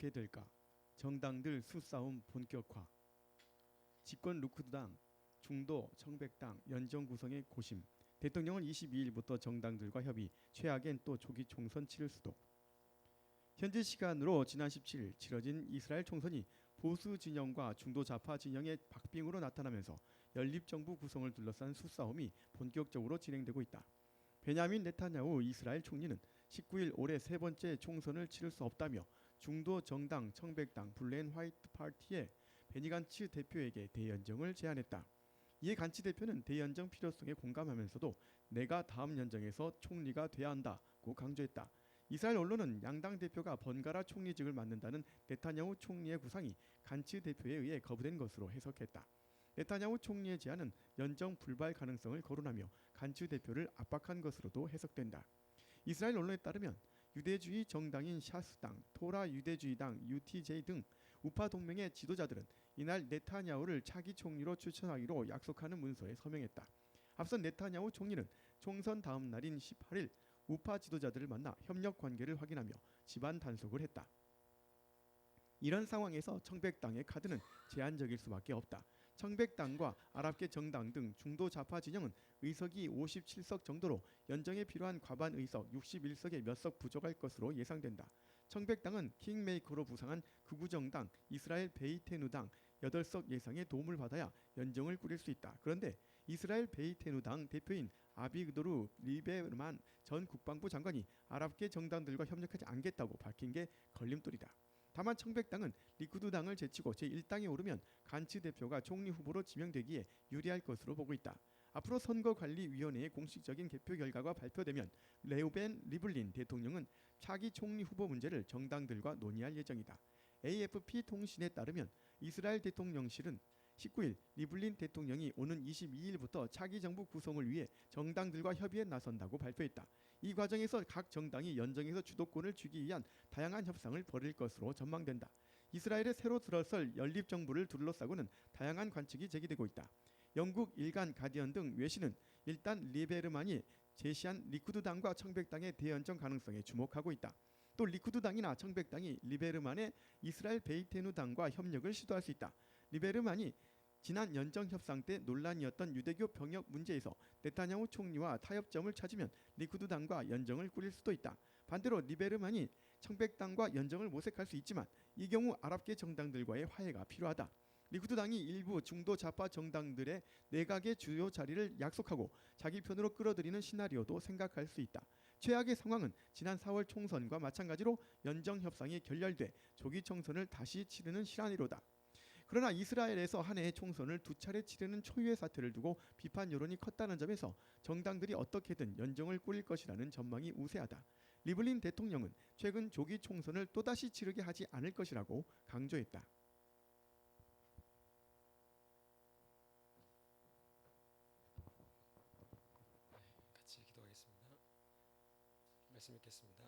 어떻게 될까? 정당들 수싸움 본격화. 집권 루크드당, 중도 청백당, 연정 구성의 고심. 대통령은 22일부터 정당들과 협의, 최악엔 또 조기 총선 치를 수도. 현지 시간으로 지난 17일 치러진 이스라엘 총선이 보수 진영과 중도 좌파 진영의 박빙으로 나타나면서 연립 정부 구성을 둘러싼 수싸움이 본격적으로 진행되고 있다. 베냐민 네타냐후 이스라엘 총리는 19일 올해 세 번째 총선을 치를 수 없다며 중도 정당 청백당 블렌 화이트 파티의 베니 간츠 대표에게 대연정을 제안했다. 이에 간츠 대표는 대연정 필요성에 공감하면서도 내가 다음 연정에서 총리가 돼야 한다고 강조했다. 이스라엘 언론은 양당 대표가 번갈아 총리직을 맡는다는 네타냐후 총리의 구상이 간츠 대표에 의해 거부된 것으로 해석했다. 네타냐후 총리의 제안은 연정 불발 가능성을 거론하며 간츠 대표를 압박한 것으로도 해석된다. 이스라엘 언론에 따르면 유대주의 정당인 샤스당, 토라 유대주의당, UTJ 등 우파 동맹의 지도자들은 이날 네타냐후를 차기 총리로 추천하기로 약속하는 문서에 서명했다. 앞선 네타냐후 총리는 총선 다음 날인 18일 우파 지도자들을 만나 협력 관계를 확인하며 집안 단속을 했다. 이런 상황에서 청백당의 카드는 제한적일 수밖에 없다. 청백당과 아랍계 정당 등 중도 좌파 진영은 의석이 57석 정도로 연정에 필요한 과반 의석 61석에 몇 석 부족할 것으로 예상된다. 청백당은 킹메이커로 부상한 극우 정당 이스라엘 베이테누당 8석 예상의 도움을 받아야 연정을 꾸릴 수 있다. 그런데 이스라엘 베이테누당 대표인 아비그도르 리베르만 전 국방부 장관이 아랍계 정당들과 협력하지 않겠다고 밝힌 게 걸림돌이다. 다만 청백당은 리쿠드당을 제치고 제1당에 오르면 간츠 대표가 총리 후보로 지명되기에 유리할 것으로 보고 있다. 앞으로 선거관리위원회의 공식적인 개표 결과가 발표되면 레우벤 리블린 대통령은 차기 총리 후보 문제를 정당들과 논의할 예정이다. AFP 통신에 따르면 이스라엘 대통령실은 19일 리블린 대통령이 오는 22일부터 차기 정부 구성을 위해 정당들과 협의에 나선다고 발표했다. 이 과정에서 각 정당이 연정에서 주도권을 주기 위한 다양한 협상을 벌일 것으로 전망된다. 이스라엘의 새로 들어설 연립 정부를 둘러싸고는 다양한 관측이 제기되고 있다. 영국 일간 가디언 등 외신은 일단 리베르만이 제시한 리쿠드당과 청백당의 대연정 가능성에 주목하고 있다. 또 리쿠드당이나 청백당이 리베르만의 이스라엘 베이테누당과 협력을 시도할 수 있다. 리베르만이 지난 연정 협상 때 논란이었던 유대교 병역 문제에서 네타냐후 총리와 타협점을 찾으면 리쿠드당과 연정을 꾸릴 수도 있다. 반대로 리베르만이 청백당과 연정을 모색할 수 있지만 이 경우 아랍계 정당들과의 화해가 필요하다. 리쿠드당이 일부 중도 좌파 정당들의 내각의 주요 자리를 약속하고 자기 편으로 끌어들이는 시나리오도 생각할 수 있다. 최악의 상황은 지난 4월 총선과 마찬가지로 연정 협상이 결렬돼 조기 총선을 다시 치르는 시나리오다. 그러나 이스라엘에서 한 해의 총선을 두 차례 치르는 초유의 사태를 두고 비판 여론이 컸다는 점에서 정당들이 어떻게든 연정을 꾸릴 것이라는 전망이 우세하다. 리블린 대통령은 최근 조기 총선을 또다시 치르게 하지 않을 것이라고 강조했다. 같이 기도하겠습니다. 말씀 읽겠습니다.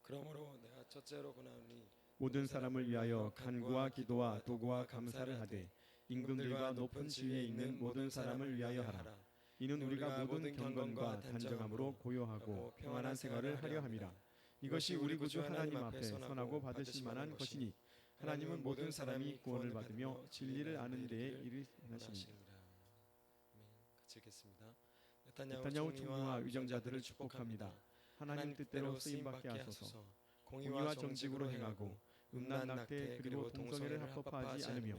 그러므로 내가 첫째로 고나오니 모든 사람을 위하여 간구와 기도와 도구와 감사를 하되 임금들과 높은 지위에 있는 모든 사람을 위하여 하라. 이는 우리가 모든 경건과 단정함으로 고요하고 평안한 생활을 하려 함이라. 이것이 우리 구주 하나님 앞에 선하고 받으실 만한 것이니 하나님은 모든 사람이 구원을 받으며 진리를 아는 데에 이르시니라. 같이 읽겠습니다. 네타냐후 총리와 위정자들을 축복합니다. 하나님 뜻대로 쓰임 받게 하소서. 공의와 정직으로 행하고 음란 낙태 그리고 동성애를 합법화하지 않으며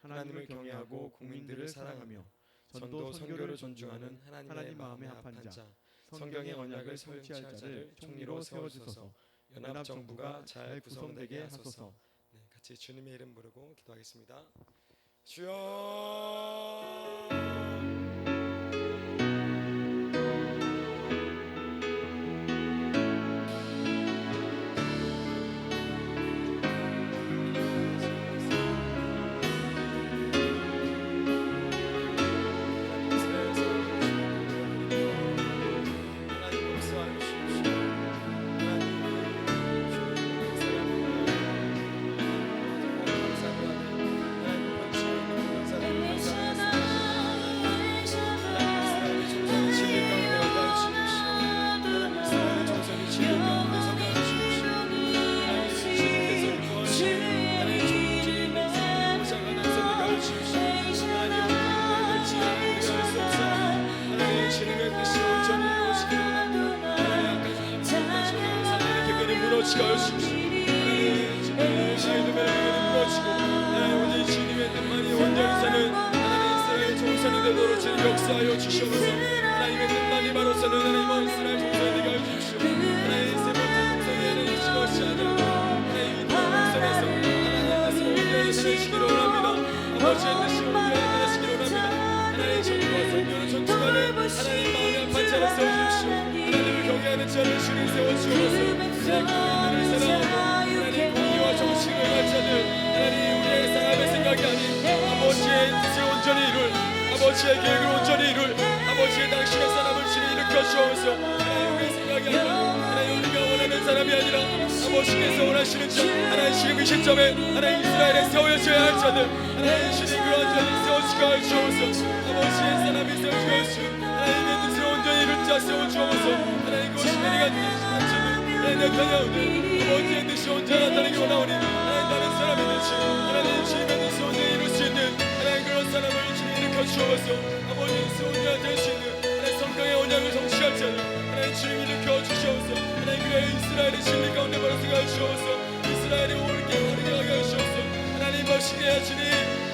하나님을 경외하고 국민들을 사랑하며 전도 선교를 존중하는 하나님 마음에 합한 자 성경의 언약을 설치할 자를 총리로 세워주소서. 연합 정부가 잘 구성되게 하소서. 네, 같이 주님의 이름 부르고 기도하겠습니다. 주여 역사하여 주시옵소서. 하나님의 뜻만이 바로 서는 하나님 온 이스라엘 종성이 되게 하여 주십시오 하나님 세 번째 종성이 하나님 시것이 아니라 하나님 동성에서 하나님 뜻을 온전히 내시기를 원합니다. 아버지의 뜻이 온전히 내시기를 원합니다. 하나님 전과 성령을 존중하는 하나님 마음의 아픈 자를 세워주십시오 아버지의 계획을 온전히 이룰 아버지의 당신의 사람을 주님 일으켜 주옵소서. 하나님 우리의 생각이 아니라 하나님 우리가 원하는 사람이 아니라 아버지께서 원하시는 자 하나님 이 시점에 하나님 이스라엘에 세워져야 할 자들 하나님 주님 그러한 자들 세워주가 주옵소서. 아버지의 사람이 세워주가 주옵소서. 하나님의 뜻을 온전히 이룰 자 세워주옵소서. 하나님 그것이 내가 뜻하는 하나님 내 편야오니 아버지의 뜻이 온전히 나타나기 원하오니 하나님 다른 사람의 뜻이 하나님 주님의 뜻을 온전히 이룰 수 있는 하나님 그런 사람을 주옵소서. 온전히 될수 있는 하나님 성경의 언약을 성취할 자들 하나님 주님 일으켜 주시옵소서. 하나님 그의 이스라엘의 진리 가운데 벌어서가 주옵소서. 이스라엘이 옳게 바르게 하게 하시옵소서. 하나님 멋있게 하시니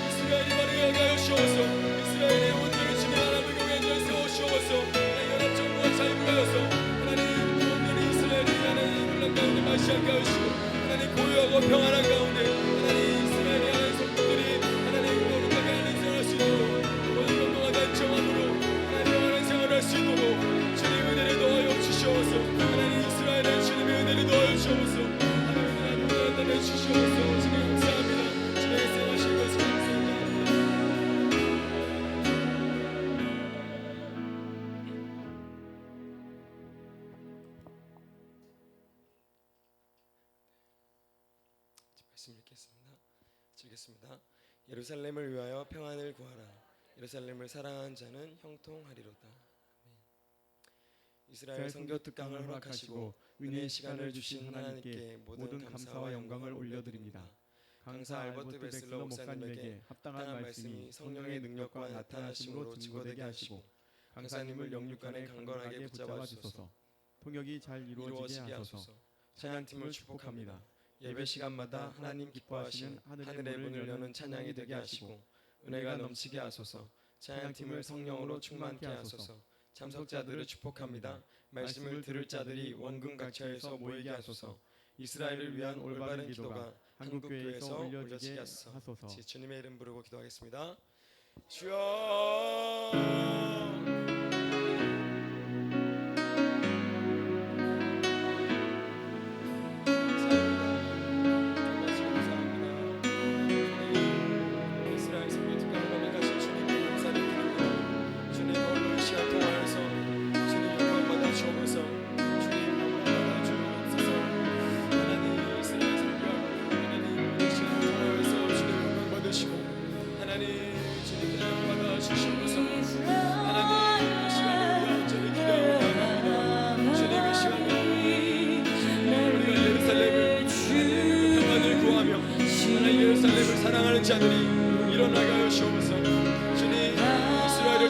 이스라엘이 바르게 하게 하시옵소서. 이스라엘의 온전히 주님 하나님을 경외하는 자 세우시옵소서. 하나님 연합 정부가 잘 구하여서 하나님 온전히 이스라엘이 하나님 혼란 가운데 마시하게 하시고 하나님 고요하고 평안한 가운데 말씀 읽겠습니다. 읽겠습니다. 예루살렘을 위하여 평안을 구하라. 예루살렘을 사랑하는 자는 형통하리로다. 아멘. 이스라엘 선교 특강을 허락하시고 은혜의 시간을 주신 하나님께 모든 감사와 영광을 올려드립니다. 강사 알버트 베슬러 목사님에게 합당한 말씀이 성령의 능력과 나타나심으로 증거되게 하시고 강사님을 영육간에 강건하게 붙잡아 주소서 통역이 잘 이루어지게 하소서 찬양팀을 축복합니다 예배 시간마다 하나님 기뻐하시는 하늘의 문을 여는 찬양이 되게 하시고 은혜가 넘치게 하소서. 찬양팀을 성령으로 충만케 하소서. 참석자들을 축복합니다. 말씀을 들을 자들이 원근 각처에서 모이게 하소서. 이스라엘을 위한 올바른 기도가 한국 교회에서 올려지게 하소서. 주님의 이름 부르고 기도하겠습니다. 주여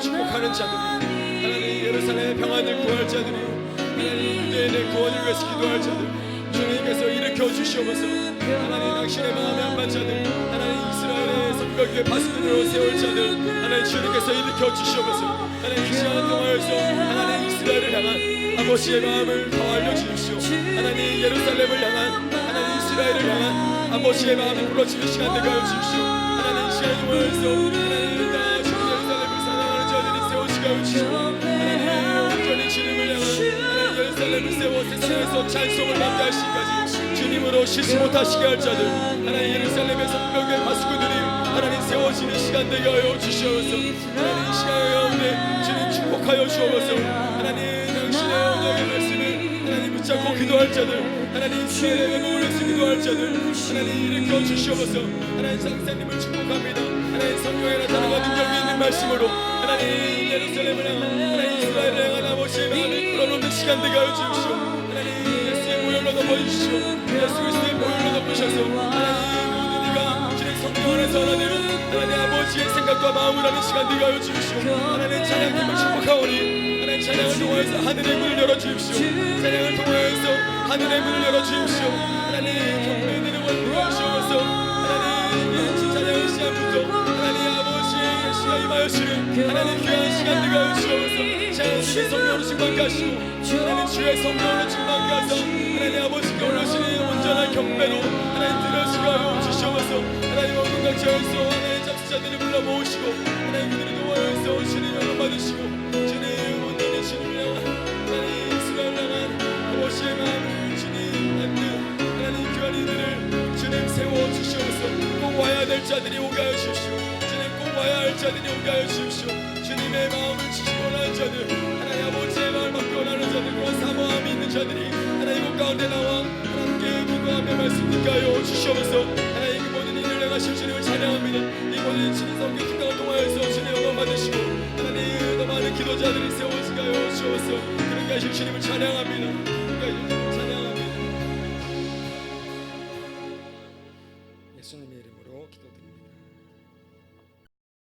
축복하는 자들이 하나님 예루살렘의 평안을 구할 자들이 하나님 유대인의 구원을 위해서 기도할 자들 주님께서 일으켜 주시옵소서. 하나님 당신의 마음에 안반 자들 하나님 이스라엘의 성벽에 바스근으로 세울 자들 하나님 주님께서 일으켜 주시옵소서. 하나님 이 시간 통하여서 하나님 이스라엘을 향한 아버지의 마음을 더 알려주십시오. 하나님 예루살렘을 향한 하나님 이스라엘을 향한 아버지의 마음이 불러지는 시간 되게 하여 주십시오. 하나님 이 시간을 통하여서 하나님 온전히 주님을 향한 예루살렘을 세워 세상에서 찬송을 받게 하시기까지 주님으로 쉬지 못하시게 할 자들 하나님 예루살렘의 성벽의 바수구들이 하나님 세워지는 시간 되게 하여 주시옵소서 하나님 이 시간 가운데 주님 축복하여 주옵소서 하나님 당신의 언약의 말씀을 하나님 붙잡고 기도할 자들 하나님 이스라엘의 외모를 위해서 기도할 자들 하나님 일으켜 주시옵소서 하나님 상사님을 축복합니다 하나님 성경에 나타나가 능력이 있는 말씀으로 하나님 예루살렘을 하나님 이스라엘을 향한 아버지의 마음을 풀어놓는 시간 되게 하여 주십시오. 하나님 예수의 보혈로 덮어주시오. 예수 그리스도의 보혈로 덮으셔서 하나님 모든 이가 주의 성령 안에서 하나님 하나님 아버지의 생각과 마음을 하는 시간 되게 하여 주십시오. 하나님 찬양팀을 축복하오니 하나님 찬양을 통하여서 하늘의 문을 열어주십시오. 찬양을 통하여서 하늘의 문을 열어주십시오. 하나님 경배드리는 주옵소서 하나님 귀한 시간 되게 하여 주옵소서 자연스럽게 성령으로 충만케 하시고 하나님 주의 성령으로 하사 하나님 아버지께 올려주시는 온전한 경배로 하나님 들으시게 하여 주시옵소서. 하나님 같이 하여서 하나님 잡수자들을 불러 모으시고 하나님 그들을 도와서 주님 영광 받으시고 주님 온전히 주님을 향한 하나님 수고를 향한 아버지의 마음을 주님 받는 하나님 귀한 이들을 주님 세워 주시옵소서. 꼭 와야 될 자들이 와야 할 자들이 오게 하여 주십시오. 주님의 마음을 주시고 원하는 자들 하나님 아버지의 마음을 받고 원하는 자들 그런 사모함이 있는 자들이 하나님 이곳 가운데 나와 하나님께 기도하며 말씀 하여 주시옵소서. 하나님 이 모든 일을 내가실 주님을 찬양합니다. 이 모든 주님 성경 특강을 통하여서 주님 영광 받으시고 하나님 더 많은 기도자들이 주님을 찬양합니다 그렇게 하실 주님을 찬양합니다